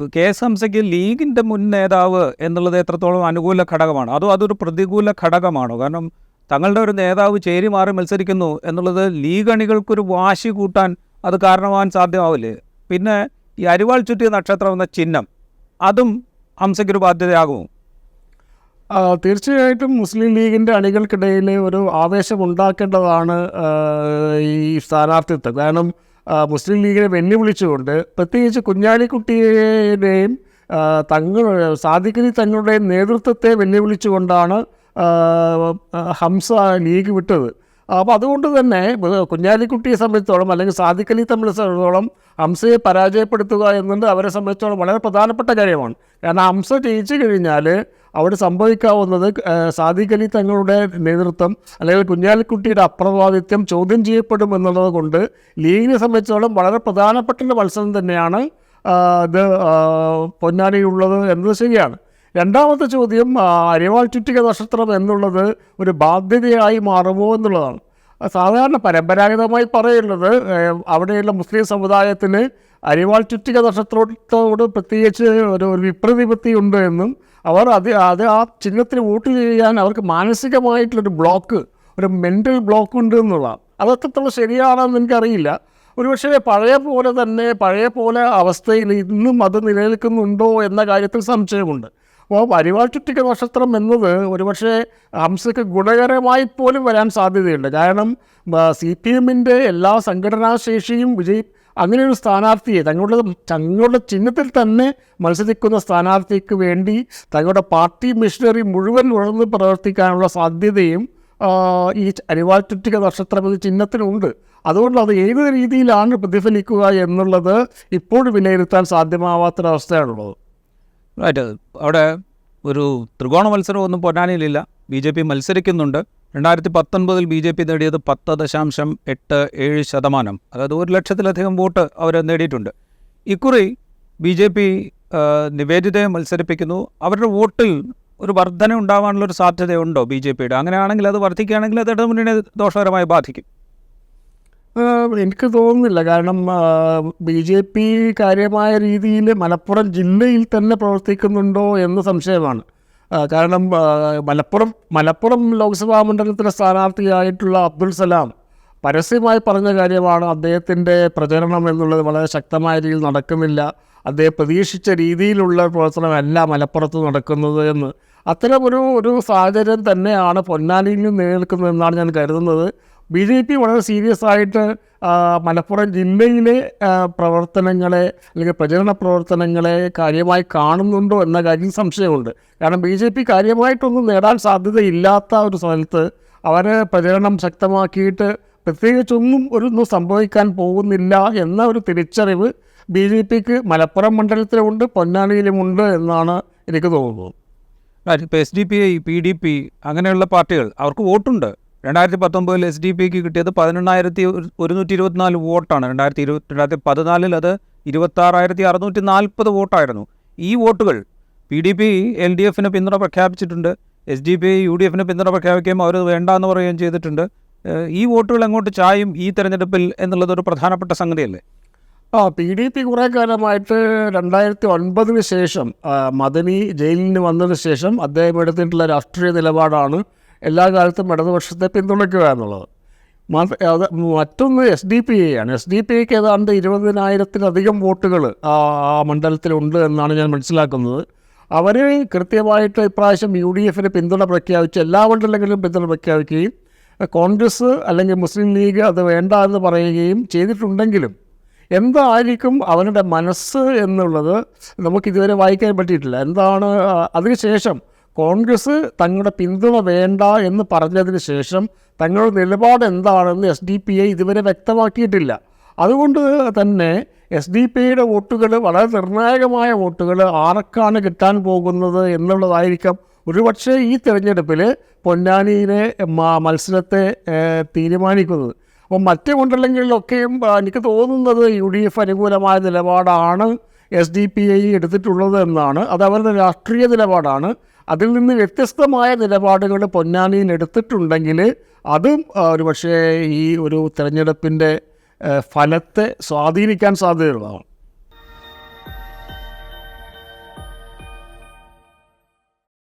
K S ഹംസയ്ക്ക് ലീഗിന്റെ മുൻ നേതാവ് എന്നുള്ളത് എത്രത്തോളം അനുകൂല ഘടകമാണ്? അതോ അതൊരു പ്രതികൂല ഘടകമാണോ? കാരണം തങ്ങളുടെ ഒരു നേതാവ് ചേരി മാറി മത്സരിക്കുന്നു എന്നുള്ളത് ലീഗ് അണികൾക്കൊരു വാശി കൂട്ടാൻ അത് കാരണമാകാൻ സാധ്യമാവില്ലേ? പിന്നെ ഈ അരിവാൾ ചുറ്റിയ നക്ഷത്രം എന്ന ചിഹ്നം അതും ഹംസയ്ക്കൊരു ബാധ്യതയാകുമോ? തീർച്ചയായിട്ടും മുസ്ലിം ലീഗിന്റെ അണികൾക്കിടയിൽ ഒരു ആവേശം ഉണ്ടാക്കേണ്ടതാണ് ഈ സ്ഥാനാർത്ഥിത്വം. കാരണം മുസ്ലിം ലീഗിനെ വെല്ലുവിളിച്ചുകൊണ്ട് പ്രത്യേകിച്ച് കുഞ്ഞാലിക്കുട്ടിയുടെയും തങ്ങൾ സാദിഖലി തങ്ങളുടെയും നേതൃത്വത്തെ വെല്ലുവിളിച്ചുകൊണ്ടാണ് ഹംസ ലീഗ് വിട്ടത്. അപ്പോൾ അതുകൊണ്ട് തന്നെ കുഞ്ഞാലിക്കുട്ടിയെ സംബന്ധിച്ചോളം അല്ലെങ്കിൽ സാദിഖലി തമ്മിലെ സംബന്ധിച്ചോളം ഹംസയെ പരാജയപ്പെടുത്തുക എന്നത് അവരെ സംബന്ധിച്ചോളം വളരെ പ്രധാനപ്പെട്ട കാര്യമാണ്. കാരണം ഹംസ ജയിച്ചു കഴിഞ്ഞാൽ അവിടെ സംഭവിക്കാവുന്നത് സാദിഖലി തങ്ങളുടെ നേതൃത്വം അല്ലെങ്കിൽ കുഞ്ഞാലിക്കുട്ടിയുടെ അപ്രവാദിത്യം ചോദ്യം ചെയ്യപ്പെടും എന്നുള്ളത് കൊണ്ട് ലീഗിനെ സംബന്ധിച്ചോളം വളരെ പ്രധാനപ്പെട്ട മത്സരം തന്നെയാണ് ഇത് പൊന്നാനിയുള്ളത് എന്നത് ശരിയാണ്. രണ്ടാമത്തെ ചോദ്യം അരിവാൾചുറ്റിക അരിവാൾ ചുറ്റിക നക്ഷത്രം എന്നുള്ളത് ഒരു ബാധ്യതയായി മാറുമോ എന്നുള്ളതാണ്. സാധാരണ പരമ്പരാഗതമായി പറയുന്നത് അവിടെയുള്ള മുസ്ലിം സമുദായത്തിന് അരിവാൾ ചുറ്റിക നക്ഷത്രത്തോട് പ്രത്യേകിച്ച് ഒരു ഒരു വിപ്രതിപത്തി ഉണ്ട് എന്നും അവർ അത് അത് ആ ചിഹ്നത്തിന് വോട്ട് ചെയ്യാൻ അവർക്ക് മാനസികമായിട്ടുള്ളൊരു ബ്ലോക്ക് ഒരു മെന്റൽ ബ്ലോക്ക് ഉണ്ട് എന്നുള്ളതാണ്. അത് എത്രത്തോളം ശരിയാണെന്ന് എനിക്കറിയില്ല. ഒരുപക്ഷേ പഴയ പോലെ തന്നെ പഴയ പോലെ അവസ്ഥയിൽ ഇന്നും അത് നിലനിൽക്കുന്നുണ്ടോ എന്ന കാര്യത്തിൽ സംശയമുണ്ട്. അപ്പോൾ പരിപാടിക്ക് നക്ഷത്രം എന്നത് ഒരുപക്ഷെ ഹംസയ്ക്ക് ഗുണകരമായി പോലും വരാൻ സാധ്യതയുണ്ട്. കാരണം സി പി എമ്മിന്റെ എല്ലാ സംഘടനാശേഷിയും വിജയി അങ്ങനെ ഒരു സ്ഥാനാർത്ഥിയെ തങ്ങളുടെ തങ്ങളുടെ ചിഹ്നത്തിൽ തന്നെ മത്സരിക്കുന്ന സ്ഥാനാർത്ഥിക്ക് വേണ്ടി തങ്ങളുടെ പാർട്ടി മിഷനറി മുഴുവൻ ഉണർന്ന് പ്രവർത്തിക്കാനുള്ള സാധ്യതയും ഈ അരിവാൾ ചുറ്റിക നക്ഷത്രം ചിഹ്നത്തിനുണ്ട് അതുകൊണ്ട് അത് ഏത് രീതിയിലാണ് പ്രതിഫലിക്കുക എന്നുള്ളത് ഇപ്പോൾ വിലയിരുത്താൻ സാധ്യമാവാത്തൊരവസ്ഥയാണുള്ളത്. റൈറ്റ് അവിടെ ഒരു ത്രികോണ മത്സരം ഒന്നും പൊന്നാനിയിലില്ല. ബി ജെ പി മത്സരിക്കുന്നുണ്ട്. രണ്ടായിരത്തി പത്തൊൻപതിൽ ബി ജെ പി നേടിയത് പത്ത് ദശാംശം എട്ട് ഏഴ് ശതമാനം. അതായത് ഒരു ലക്ഷത്തിലധികം വോട്ട് അവർ നേടിയിട്ടുണ്ട്. ഇക്കുറി ബി ജെ പി നിവേദിതയെ മത്സരിപ്പിക്കുന്നു. അവരുടെ വോട്ടിൽ ഒരു വർധന ഉണ്ടാവാനുള്ളൊരു സാധ്യതയുണ്ടോ ബി ജെ പിയുടെ? അങ്ങനെയാണെങ്കിൽ അത് വർദ്ധിക്കുകയാണെങ്കിൽ അത് ഇടതുമുന്നണിയെ ദോഷകരമായി ബാധിക്കും. എനിക്ക് തോന്നുന്നില്ല. കാരണം ബി ജെ പി കാര്യമായ രീതിയിൽ മലപ്പുറം ജില്ലയിൽ തന്നെ പ്രവർത്തിക്കുന്നുണ്ടോ എന്ന് സംശയമാണ്. കാരണം മലപ്പുറം മലപ്പുറം ലോക്സഭാ മണ്ഡലത്തിലെ സ്ഥാനാർത്ഥിയായിട്ടുള്ള അബ്ദുൾ സലാം പരസ്യമായി പറഞ്ഞ കാര്യമാണ് അദ്ദേഹത്തിന്റെ പ്രചരണം എന്നുള്ളത് വളരെ ശക്തമായ രീതിയിൽ നടക്കുന്നില്ല. അദ്ദേഹം പ്രതീക്ഷിച്ച രീതിയിലുള്ള പ്രവർത്തനമല്ല മലപ്പുറത്ത് നടക്കുന്നത് എന്ന്. അത്തരമൊരു ഒരു സാഹചര്യം തന്നെയാണ് പൊന്നാനിയിൽ നിലനിൽക്കുന്നതെന്നാണ് ഞാൻ കരുതുന്നത്. ബി ജെ പി വളരെ സീരിയസ് ആയിട്ട് മലപ്പുറം ജില്ലയിലെ പ്രവർത്തനങ്ങളെ അല്ലെങ്കിൽ പ്രചരണ പ്രവർത്തനങ്ങളെ കാര്യമായി കാണുന്നുണ്ടോ എന്ന കാര്യം സംശയമുണ്ട്. കാരണം ബി ജെ പി കാര്യമായിട്ടൊന്നും നേടാൻ സാധ്യതയില്ലാത്ത ഒരു സ്ഥലത്ത് അവർ പ്രചരണം ശക്തമാക്കിയിട്ട് പ്രത്യേകിച്ചൊന്നും ഒരു ഒന്നും സംഭവിക്കാൻ പോകുന്നില്ല എന്ന ഒരു തിരിച്ചറിവ് ബി ജെ പിക്ക് മലപ്പുറം മണ്ഡലത്തിലുമുണ്ട് പൊന്നാനിയിലുമുണ്ട് എന്നാണ് എനിക്ക് തോന്നുന്നത്. ഇപ്പോൾ S D P I P D P അങ്ങനെയുള്ള പാർട്ടികൾ അവർക്ക് വോട്ടുണ്ട്. രണ്ടായിരത്തി പത്തൊമ്പതിൽ എസ് ഡി പിക്ക് കിട്ടിയത് പതിനെണ്ണായിരത്തി ഒരുന്നൂറ്റി ഇരുപത്തിനാല് വോട്ടാണ്. രണ്ടായിരത്തി ഇരുപത്തി രണ്ടായിരത്തി പതിനാലിൽ അത് ഇരുപത്താറായിരത്തി അറുന്നൂറ്റി നാൽപ്പത് വോട്ടായിരുന്നു. ഈ വോട്ടുകൾ P D P L D എഫിന് പിന്തുണ പ്രഖ്യാപിച്ചിട്ടുണ്ട്. S D P U D എഫിന് പിന്തുണ പ്രഖ്യാപിക്കുകയും അവർ വേണ്ടാന്ന് പറയുകയും ചെയ്തിട്ടുണ്ട്. ഈ വോട്ടുകൾ എങ്ങോട്ട് ചായും ഈ തെരഞ്ഞെടുപ്പിൽ എന്നുള്ളത് ഒരു പ്രധാനപ്പെട്ട സംഗതിയല്ലേ? ആ പി ഡി പി കുറേ കാലമായിട്ട് രണ്ടായിരത്തി ഒൻപതിന് ശേഷം മദനി ജയിലിന് വന്നതിന് ശേഷം അദ്ദേഹം എടുത്തിട്ടുള്ള രാഷ്ട്രീയ നിലപാടാണ് എല്ലാ കാലത്തും ഇടതുപക്ഷത്തെ പിന്തുണയ്ക്കുക എന്നുള്ളത്. അത് മറ്റൊന്ന് എസ് ഡി പി ആണ്. എസ് ഡി പി ഐക്ക് ഏതാണ്ട് ഇരുപതിനായിരത്തിലധികം വോട്ടുകൾ ആ മണ്ഡലത്തിലുണ്ട് എന്നാണ് ഞാൻ മനസ്സിലാക്കുന്നത്. അവർ കൃത്യമായിട്ട് ഇപ്രാവശ്യം യു ഡി എഫിന് പിന്തുണ പ്രഖ്യാപിച്ച് എല്ലാ മണ്ഡലങ്ങളിലും പിന്തുണ പ്രഖ്യാപിക്കുകയും കോൺഗ്രസ് അല്ലെങ്കിൽ മുസ്ലിം ലീഗ് അത് വേണ്ട എന്ന് പറയുകയും ചെയ്തിട്ടുണ്ടെങ്കിലും എന്തായിരിക്കും അവരുടെ മനസ്സ് എന്നുള്ളത് നമുക്കിതുവരെ വായിക്കാൻ പറ്റിയിട്ടില്ല. എന്താണ് അതിനുശേഷം കോൺഗ്രസ് തങ്ങളുടെ പിന്തുണ വേണ്ട എന്ന് പറഞ്ഞതിന് ശേഷം തങ്ങളുടെ നിലപാട് എന്താണെന്ന് എസ് ഡി പി ഐ ഇതുവരെ വ്യക്തമാക്കിയിട്ടില്ല. അതുകൊണ്ട് തന്നെ എസ് ഡി പി ഐയുടെ വോട്ടുകൾ വളരെ നിർണായകമായ വോട്ടുകൾ ആർക്കാണ് കിട്ടാൻ പോകുന്നത് എന്നുള്ളതായിരിക്കാം. ഒരുപക്ഷെ ഈ തിരഞ്ഞെടുപ്പിൽ പൊന്നാനിയിലെ മത്സരത്തെ തീരുമാനിക്കുന്നത്. അപ്പോൾ മറ്റ് മണ്ഡലങ്ങളിലൊക്കെയും എനിക്ക് തോന്നുന്നത് യു ഡി എഫ് അനുകൂലമായ നിലപാടാണ്. എസ് ഡി പി ഐ എടുത്തിട്ടുള്ളത് എന്നാണ്. അത് അവരുടെ രാഷ്ട്രീയ നിലപാടാണ്. അതിൽ നിന്ന് വ്യത്യസ്തമായ നിലപാടുകൾ പൊന്നാനിയിൽ എടുത്തിട്ടുണ്ടെങ്കിൽ അതും ഒരു പക്ഷേ ഈ ഒരു തെരഞ്ഞെടുപ്പിന്റെ ഫലത്തെ സ്വാധീനിക്കാൻ സാധ്യതയുള്ളതാണ്.